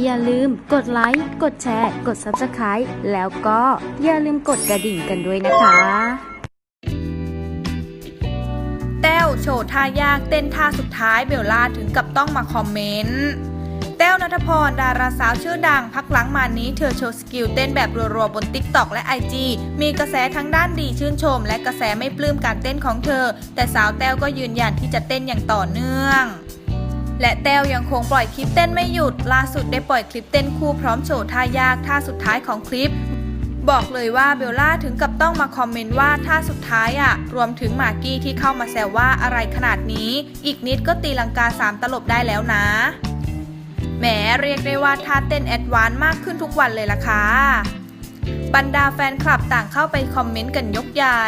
อย่าลืมกดไลค์ กดแชร์ กด Subscribe แล้วก็อย่าลืมกดกระดิ่งกันด้วยนะคะ แต้วโชว์ท่ายากเต้นท่าสุดท้ายเบลล่าถึงกับต้องมาคอมเมนต์ แต้วนัทพร ดาราสาวชื่อดังพักหลังมานี้เธอโชว์สกิลเต้นแบบรัวๆ บน t ิ k t o k และ IG มีกระแสทั้งด้านดีชื่นชม และกระแสไม่ปลื้มการเต้นของเธอ แต่สาวแต้วก็ยืนยันที่จะเต้นอย่างต่อเนื่อง และแต้วยังคงปล่อยคลิปเต้นไม่หยุด ล่าสุดได้ปล่อยคลิปเต้นคู่พร้อมโชว์ท่ายากท่าสุดท้ายของคลิป บอกเลยว่าเบลล่าถึงกับต้องมาคอมเมนต์ว่าท่าสุดท้ายอะ่ะ รวมถึงมากกี้ที่เข้ามาแซวว่าอะไรขนาดนี้ อีกนิดก็ตีลังกาสามตลบได้แล้วนะ แหมเรียกได้ว่าท่าเต้นแอดวานซ์มากขึ้นทุกวันเลยล่ะค่ะบรรดาแฟนคลับต่างเข้าไปคอมเมนต์กันยกใหญ่